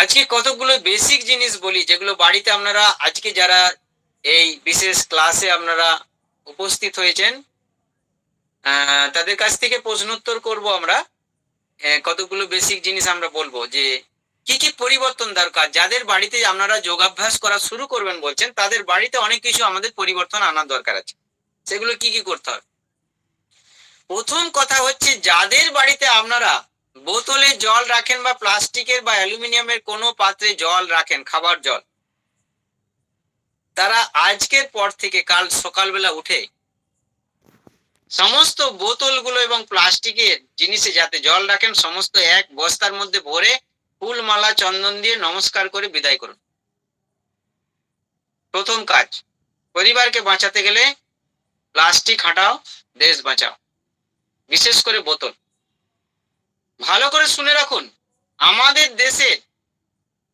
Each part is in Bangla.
আজকে কতগুলো বেসিক জিনিস বলি, যেগুলো বাড়িতে আপনারা, আজকে যারা এই বিশেষ ক্লাসে আপনারা উপস্থিত হয়েছেন তাদের কাছ থেকে প্রশ্নোত্তর করব আমরা। কতগুলো বেসিক জিনিস আমরা বলব, যে কি কি পরিবর্তন দরকার, যাদের বাড়িতে আপনারা যোগাভ্যাস করা শুরু করবেন বলছেন, তাদের বাড়িতে অনেক কিছু আমাদের পরিবর্তন আনার দরকার আছে। সেগুলো কি কি করতে হবে? প্রথম কথা হচ্ছে, যাদের বাড়িতে আপনারা বোতলে জল রাখেন বা প্লাস্টিকের বা অ্যালুমিনিয়ামের কোনো পাত্রে জল রাখেন, খাবার জল। তারা আজকের পর থেকে কাল সকালবেলা উঠে সমস্ত বোতলগুলো এবং প্লাস্টিকের জিনিসে যাতে জল রাখেন, সমস্ত এক বস্তার মধ্যে ভরে ফুল, মালা, চন্দন দিয়ে নমস্কার করে বিদায় করুন। প্রথম কাজ, পরিবারকে বাঁচাতে গেলে প্লাস্টিক হাঁটাও, দেশ বাঁচাও। বিশেষ করে বোতল। ভালো করে শুনে রাখুন। আমাদের দেশে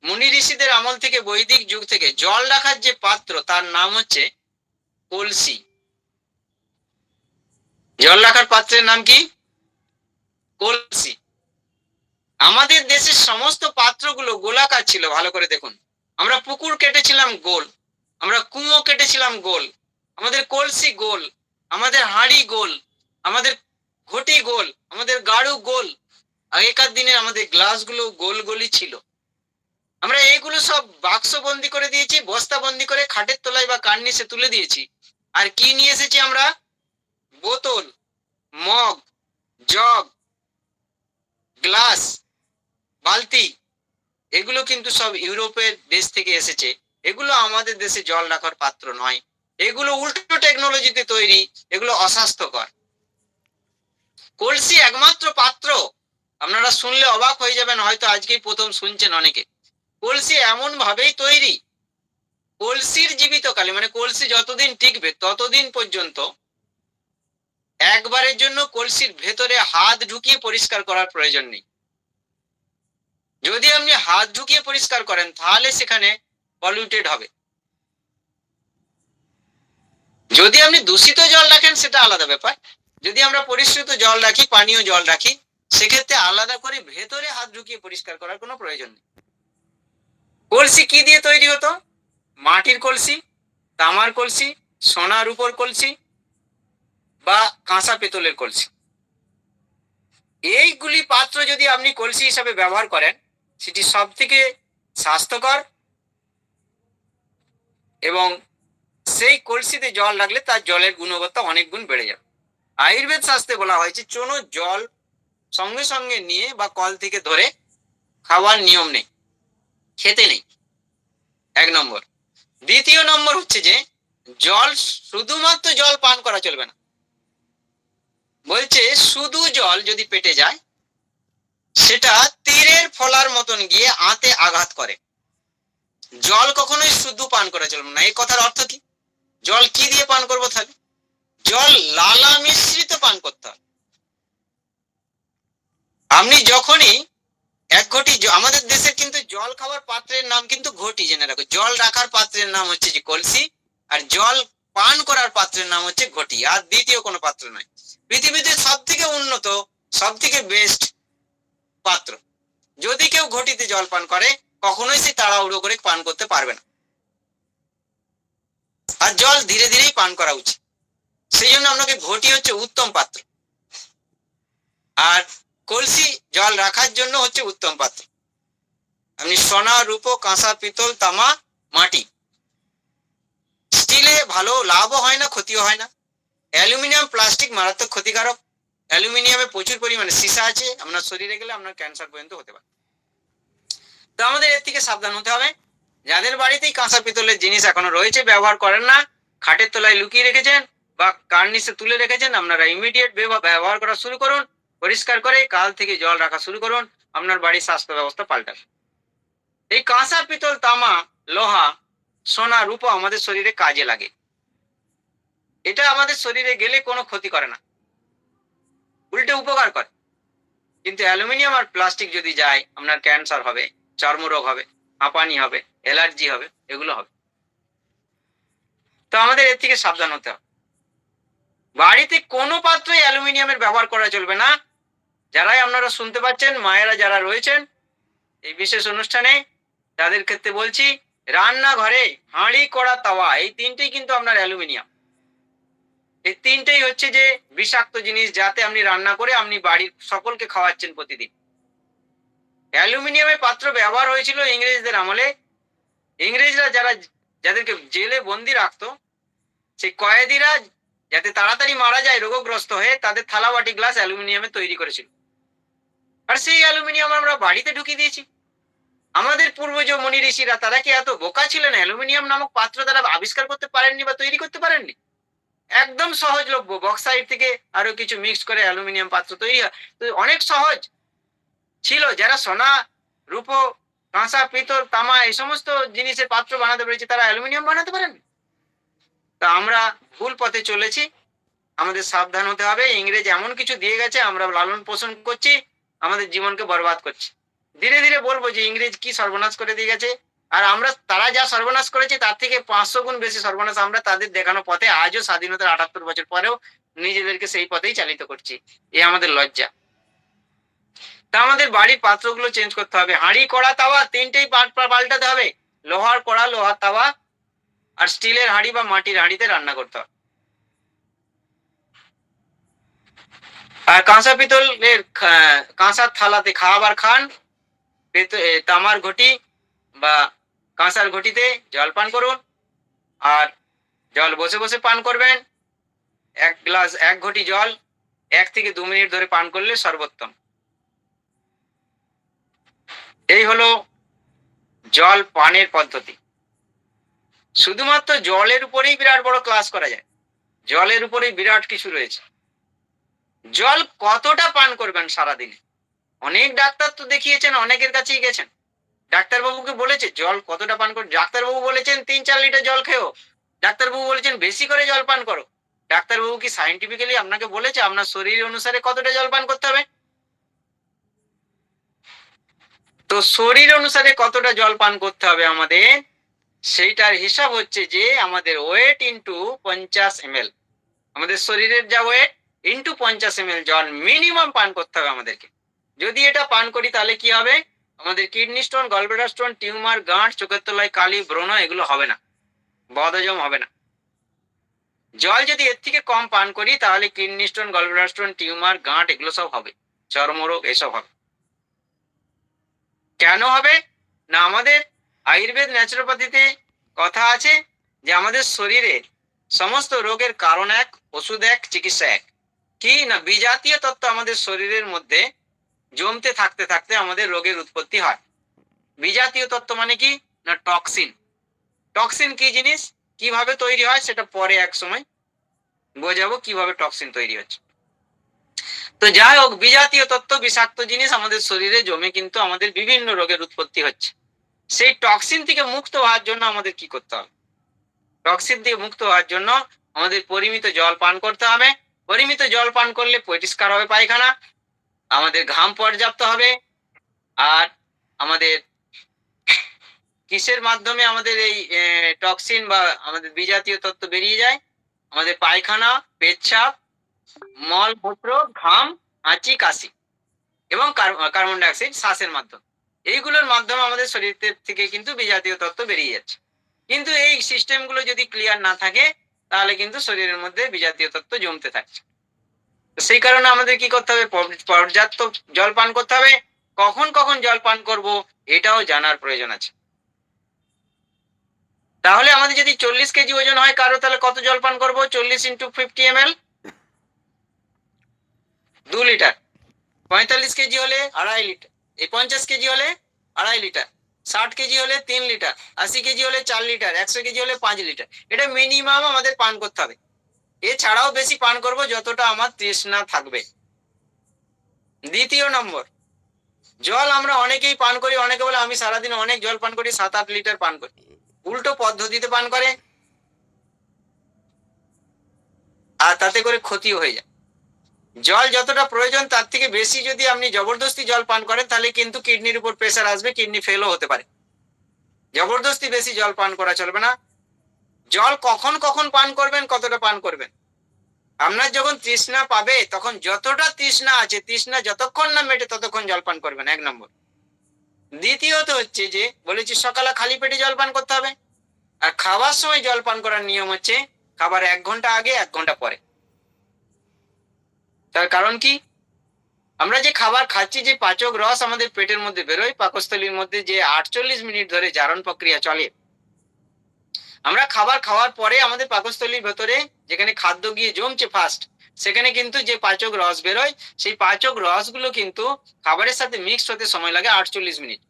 মুনি ঋষিদের আমল থেকে বৈদিক যুগ থেকে জল রাখার যে পাত্র, তার নাম হচ্ছে কলসি। জল রাখার পাত্রের নাম কি? কলসি। আমাদের দেশের সমস্ত পাত্রগুলো গোলাকার ছিল, ভালো করে দেখুন। আমরা পুকুর কেটেছিলাম গোল, আমরা কুয়ো কেটেছিলাম গোল, আমাদের কলসি গোল, আমাদের হাঁড়ি গোল, আমাদের ঘটি গোল, আমাদের গাড়ু গোল আগেকার দিনে আমাদের গ্লাসগুলো গোল গোলই ছিল। আমরা এইগুলো সব বাক্স বন্দি করে দিয়েছি, বস্তা বন্দি করে খাটের তলায় বা কার্নিসে তুলে দিয়েছি। আর কি নিয়ে এসেছি আমরা? বোতল, মগ, জগ গ্লাস বালতি। এগুলো কিন্তু সব ইউরোপের দেশ থেকে এসেছে। এগুলো আমাদের দেশে জল রাখার পাত্র নয়। এগুলো উল্টো টেকনোলজিতে তৈরি। এগুলো অস্বাস্থ্যকর। কলসি একমাত্র পাত্র। আপনারা শুনলে অবাক হয়ে যাবেন, হয়তো আজকেই প্রথম শুনছেন অনেকে। কলসি এমন ভাবেই তৈরি। কলসির জীবিতকালে মানে কলসি যতদিন টিকবে ততদিন পর্যন্ত একবারের জন্য কলসির ভেতরে হাত ঢুকিয়ে পরিষ্কার করার প্রয়োজন নেই। যদি আপনি হাত ঢুকিয়ে পরিষ্কার করেন, তাহলে সেখানে পলিউটেড হবে। যদি আপনি দূষিত জল রাখেন, সেটা আলাদা ব্যাপার। যদি আমরা পরিশ্রুত জল রাখি, পানীয় জল রাখি সেক্ষেত্রে আলাদা করে ভেতরে হাত ঢুকিয়ে পরিষ্কার করার কোনো প্রয়োজন নেই। কলসি কি দিয়ে তৈরি হতো? মাটির কলসি, তামার কলসি, সোনার উপর কলসি বা কাঁসা পেতলের কলসি। এইগুলি পাত্র যদি আপনি কলসি হিসাবে ব্যবহার করেন, সেটি সব থেকে স্বাস্থ্যকর এবং সেই কলসিতে জল রাখলে তার জলের গুণগত অনেক গুণ বেড়ে যাবে। আয়ুর্বেদ শাস্ত্রে বলা হয়েছে, চুনো জল সঙ্গে সঙ্গে নিয়ে বা কল থেকে ধরে খাওয়ার নিয়ম নেই, খেতে নেই। এক নম্বর। দ্বিতীয় নম্বর হচ্ছে যে, জল শুধুমাত্র জল পান করা চলবে না। বলছে শুধু জল যদি পেটে যায়, সেটা তীরের ফলার মতন গিয়ে আতে আঘাত করে। জল কখনোই শুধু পান করা চলবে না। এই কথার অর্থ কি? জল কি দিয়ে পান করব তাহলে? জল লালা মিশ্রিত পান করতে হবে। আপনি যখনই এক ঘটি আমাদের দেশে কিন্তু জল খাওয়ার পাত্রের নাম কিন্তু ঘটি, জেনে রাখো। জল রাখার পাত্রের নাম হচ্ছে যে কলসি, আর জল পান করার পাত্রের নাম হচ্ছে ঘটি, আর দ্বিতীয় কোনো পাত্র নয়। পৃথিবীতে সব থেকে উন্নত সব থেকে বেস্ট পাত্র। যদি কেউ ঘটিতে জল পান করে, কখনোই সে তাড়াহুড়ো করে পান করতে পারবে না। আর জল ধীরে ধীরেই পান করা উচিত। সেই জন্য আপনাকে ঘটি হচ্ছে উত্তম পাত্র। আর কলসি জল রাখার জন্য হচ্ছে উত্তম পাত্র। আপনি সোনা রূপো কাঁসা, পিতল, তামা, মাটি। স্টিলে ভালো লাভও হয় না, ক্ষতিও হয় না। অ্যালুমিনিয়াম প্লাস্টিক মারাত্মক ক্ষতিকারক। অ্যালুমিনিয়ামে প্রচুর পরিমাণে সীসা আছে, আপনার শরীরে গেলে আপনার ক্যান্সার পর্যন্ত হতে পারে। তো আমাদের এর থেকে সাবধান হতে হবে। যাদের বাড়িতেই কাঁসা, পিতলের জিনিস এখনও রয়েছে, ব্যবহার করেন না। খাটের তলায় লুকিয়ে রেখেছেন বা কার্নিসে তুলে রেখেছেন, আপনারা ইমিডিয়েট ব্যবহার করা শুরু করুন। পরিষ্কার করে কাল থেকে জল রাখা শুরু করুন, আপনার বাড়ির স্বাস্থ্য ব্যবস্থা পাল্টাবে। এই কাঁসা পিতল তামা, লোহা, সোনা, রূপো আমাদের শরীরে কাজে লাগে। এটা আমাদের শরীরে গেলে কোনো ক্ষতি করে না। উল্টে উপকার করে। কিন্তু অ্যালুমিনিয়াম আর প্লাস্টিক যদি যায়, আপনার ক্যান্সার হবে, চর্মরোগ হবে, হাঁপানি হবে, অ্যালার্জি হবে, এগুলো হবে। তো আমাদের এর থেকে সাবধান হতে হবে। বাড়িতে কোনো পাত্রই অ্যালুমিনিয়ামের ব্যবহার করা চলবে না। যারাই আপনারা শুনতে পাচ্ছেন, মায়েরা যারা রয়েছেন, এই বিশেষ অনুষ্ঠানে তাদের ক্ষেত্রে বলছি, রান্নাঘরে হাঁড়ি, কড়া, তাওয়া, এই তিনটেই কিন্তু আপনার অ্যালুমিনিয়াম। এই তিনটেই হচ্ছে যে বিষাক্ত জিনিস যাতে আপনি রান্না করে আপনি বাড়ির সকলকে খাওয়াচ্ছেন প্রতিদিন। অ্যালুমিনিয়ামের পাত্র ব্যবহার হয়েছিল ইংরেজদের আমলে। ইংরেজরা যারা, যাদেরকে জেলে বন্দি রাখতো, সেই কয়েদিরা যাতে তাড়াতাড়ি মারা যায় রোগগ্রস্ত হয়ে তাদের থালা বাটি গ্লাস অ্যালুমিনিয়ামে তৈরি করেছিল। আর সেই অ্যালুমিনিয়াম আমরা বাড়িতে ঢুকিয়ে দিয়েছি। আমাদের পূর্বজ মনি ঋষিরা, তারা কি এত বোকা ছিলেন? অ্যালুমিনিয়াম নামক পাত্র তারা আবিষ্কার করতে পারেননি বা তৈরি করতে পারেননি? একদম সহজলভ্য। বক্সাইড থেকে আরও কিছু মিক্স করে অ্যালুমিনিয়াম পাত্র তৈরি হয়। তো অনেক সহজ ছিল। যারা সোনা, রূপো, কাঁসা, পিতল, তামা এই সমস্ত জিনিসের পাত্র বানাতে পেরেছে, তারা অ্যালুমিনিয়াম বানাতে পারেন তা আমরা ভুল পথে চলেছি। আমাদের সাবধান হতে হবে। ইংরেজ এমন কিছু দিয়ে গেছে, আমরা লালন পোষণ করছি, আমাদের জীবনকে বরবাদ করছি। ধীরে ধীরে বলব যে ইংরেজ কি সর্বনাশ করে দিয়ে গেছে, আর আমরা তারা যা সর্বনাশ করেছে, তার থেকে পাঁচশো গুণ বেশি সর্বনাশ আমরা তাদের দেখানো পথে আজও স্বাধীনতার আটাত্তর বছর পরেও নিজেদেরকে সেই পথেই চালিত করছি। এ আমাদের লজ্জা। তা আমাদের বাড়ির পাত্রগুলো চেঞ্জ করতে হবে। হাঁড়ি, কড়া, তাওয়া তিনটেই পাল্ট- পাল্টাতে হবে। লোহার কড়া, লোহার তাওয়া আর স্টিলের হাঁড়ি বা মাটির হাঁড়িতে রান্না করতে হবে আর কাঁসা পিতলের কাঁসার থালাতে খাবার খান তামার ঘটি বা কাঁসার ঘটিতে জল পান করুন। আর জল বসে বসে পান করবেন। এক গ্লাস, এক ঘটি জল এক থেকে দু মিনিট ধরে পান করলে সর্বোত্তম। এই হলো জল পানের পদ্ধতি। শুধুমাত্র জলের উপরেই বিরাট বড় ক্লাস করা যায়। জলের উপরেই বিরাট কিছু রয়েছে। জল কতটা পান করবেন সারাদিনে? অনেক ডাক্তার তো দেখিয়েছেন, অনেকের কাছেই গেছেন। ডাক্তারবাবুকে বলেছে, জল কতটা পান করো ডাক্তারবাবু বলেছেন, তিন চার লিটার জল খেও। ডাক্তারবাবু বলেছেন, বেশি করে জল পান করো। ডাক্তারবাবু কি সাইন্টিফিক্যালি আপনাকে বলেছে, আপনার শরীর অনুসারে কতটা জল পান করতে হবে? তো শরীর অনুসারে কতটা জল পান করতে হবে আমাদের? সেইটার হিসাব হচ্ছে যে আমাদের ওয়েট ইন্টু পঞ্চাশ এম আমাদের শরীরের যা ওয়েট ইন্টু পঞ্চাশ এম জল মিনিমাম পান করতে হবে আমাদেরকে। যদি এটা পান করি তাহলে কি হবে? আমাদের kidney stone gallbladder stone tumour গাঁট চোখের তলায় কালি, ব্রণ, এগুলো হবে না। বদহজম হবে না। জল যদি এর থেকে কম পান করি তাহলে kidney stone gallbladder stone tumour গাঁট এগুলো সব হবে। চর্মরোগ, এসব হবে। কেন হবে? না আমাদের আয়ুর্বেদ ন্যাচুরোপ্যাথিতে কথা আছে যে আমাদের শরীরে সমস্ত রোগের কারণ এক, ওষুধ এক, চিকিৎসা এক। কি না বিজাতীয় তত্ত্ব আমাদের শরীরের মধ্যে জমতে থাকতে থাকতে আমাদের রোগের উৎপত্তি হয়। বিজাতীয় তত্ত্ব মানে কি? না টক্সিন টক্সিন কি জিনিস? কীভাবে তৈরি হয় সেটা পরে এক সময় বোঝাবো কীভাবে টক্সিন তৈরি হচ্ছে। তো যাই হোক, বিজাতীয় তত্ত্ব বিষাক্ত জিনিস আমাদের শরীরে জমে কিন্তু আমাদের বিভিন্ন রোগের উৎপত্তি হচ্ছে। সেই টক্সিন থেকে মুক্ত হওয়ার জন্য আমাদের কি করতে হবে? টক্সিন থেকে মুক্ত হওয়ার জন্য আমাদের পরিমিত জল পান করতে হবে। পরিমিত জল পান করলে পরিষ্কার হবে পায়খানা, আমাদের ঘাম পর্যাপ্ত হবে, আর আমাদের কিসের মাধ্যমে আমাদের এই টক্সিন বা আমাদের বিজাতীয় তত্ত্ব বেরিয়ে যায়? আমাদের পায়খানা, পেচ্ছাপ মল মূত্র ঘাম, হাঁচি, কাশি এবং কার- কার্বন ডাইঅক্সাইড, শ্বাসের মাধ্যমে। এইগুলোর মাধ্যমে আমাদের শরীর থেকে কিন্তু বিজাতীয় তত্ত্ব বেরিয়ে যাচ্ছে। কিন্তু এই সিস্টেমগুলো যদি ক্লিয়ার না থাকে, তাহলে কিন্তু শরীরের মধ্যে বিজাতীয় তত্ত্ব জমতে থাকছে। সেই কারণে আমাদের কি করতে হবে? পর্যাপ্ত জল পান করতে হবে। কখন কখন জল পান করব, এটাও জানার প্রয়োজন আছে। তাহলে আমাদের যদি চল্লিশ কেজি ওজন হয় কারও, তাহলে কত জল পান করব? চল্লিশ ইন্টু ফিফটি এম এল দু লিটার। পঁয়তাল্লিশ কেজি হলে আড়াই লিটার। এই পঞ্চাশ কেজি হলে আড়াই লিটার, ষাট কেজি হলে তিন লিটার, আশি কেজি হলে চার লিটার, একশো কেজি হলে পাঁচ লিটার। এটা মিনিমাম আমাদের পান করতে হবে। এছাড়াও বেশি পান করব যতটা আমার তৃষ্ণা থাকবে। দ্বিতীয় নম্বর, জল আমরা অনেকেই পান করি, অনেকে বলে আমি সারাদিন অনেক জল পান করি, সাত আট লিটার পান করি। উল্টো পদ্ধতিতে পান করে, আর তাতে করে ক্ষতিও হয়ে যায়। জল যতটা প্রয়োজন, তার থেকে বেশি যদি আপনি জবরদস্তি জল পান করেন, তাহলে কিন্তু কিডনির উপর প্রেসার আসবে, কিডনি ফেলও হতে পারে। জবরদস্তি বেশি জল পান করা চলবে না। জল কখন কখন পান করবেন, কতটা পান করবেন? আপনার যখন তৃষ্ণা পাবে, তখন যতটা তৃষ্ণা আছে, তৃষ্ণা যতক্ষণ না মেটে ততক্ষণ জল পান করবেন, এক নম্বর। দ্বিতীয়ত হচ্ছে যে, বলেছি সকালে খালি পেটে জল পান করতে হবে। আর খাওয়ার সময় জল পান করার নিয়ম হচ্ছে, খাবার এক ঘণ্টা আগে, এক ঘণ্টা পরে। তার কারণ কি? আমরা যে খাবার খাচ্ছি, যে পাচক রস আমাদের পেটের মধ্যে বেরোয়, পাকস্থলীর মধ্যে যে আটচল্লিশ মিনিট ধরে জারণ প্রক্রিয়া চলে, আমরা খাবার খাওয়ার পরে আমাদের পাকস্থলীর ভেতরে যেখানে খাদ্য গিয়ে জমছে ফার্স্ট সেখানে কিন্তু যে পাচক রস বেরোয়, সেই পাচক রসগুলো কিন্তু খাবারের সাথে মিক্সড হতে সময় লাগে আটচল্লিশ মিনিট।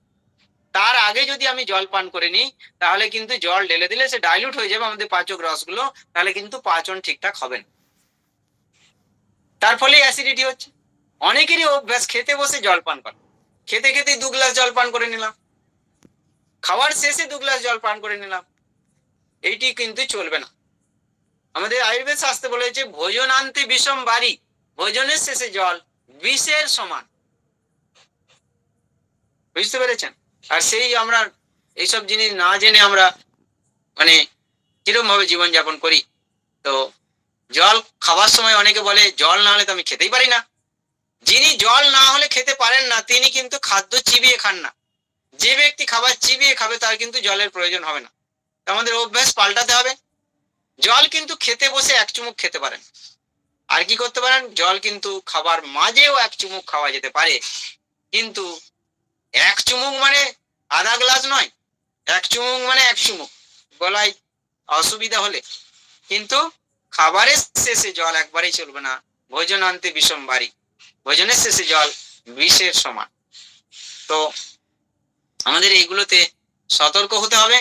তার আগে যদি আমি জল পান করে নিই, তাহলে কিন্তু জল ঢেলে দিলে সে ডাইলুট হয়ে যাবে আমাদের পাচক রসগুলো, তাহলে কিন্তু পাচন ঠিকঠাক হবে না। তার ফলে অ্যাসিডিটি হচ্ছে। অনেকেরই অভ্যাস, খেতে বসে জল পান করা। খেতে খেতে দু গ্লাস জল পান করে নিলাম। খাওয়ার শেষে দু গ্লাস জল পান করে নিলাম। এইটি কিন্তু চলবে না। আমাদের আয়ুর্বেদ শাস্ত্রে বলেছে ভোজন আনতে বিষম বাড়ি, ভোজনের শেষে জল বিষের সমান। বুঝতে পেরেছেন? আর সেই আমরা এইসব জিনিস না জেনে আমরা মানে কীরকম ভাবে জীবনযাপন করি। তো জল খাবার সময় অনেকে বলে, জল না হলে তো আমি খেতেই পারি না। যিনি জল না হলে খেতে পারেন না, তিনি কিন্তু খাদ্য চিবিয়ে খান না। যে ব্যক্তি খাবার চিবিয়ে খাবে, তার কিন্তু জলের প্রয়োজন হবে না। আমাদের অভ্যাস পাল্টাতে হবে। জল কিন্তু খেতে বসে এক চুমুক খেতে পারেন। আর কি করতে পারেন? জল কিন্তু খাবার মাঝেও এক চুমুক খাওয়া যেতে পারে। কিন্তু এক চুমুক মানে আধা গ্লাস নয়। এক চুমুক মানে এক চুমুক। গলায় অসুবিধা হলে। কিন্তু খাবারের শেষে জল একবারেই চলবে না। ভোজন আনতে বিষম বাড়ি। ভোজনের শেষে জল বিষের সমান। তো আমাদের এইগুলোতে সতর্ক হতে হবে।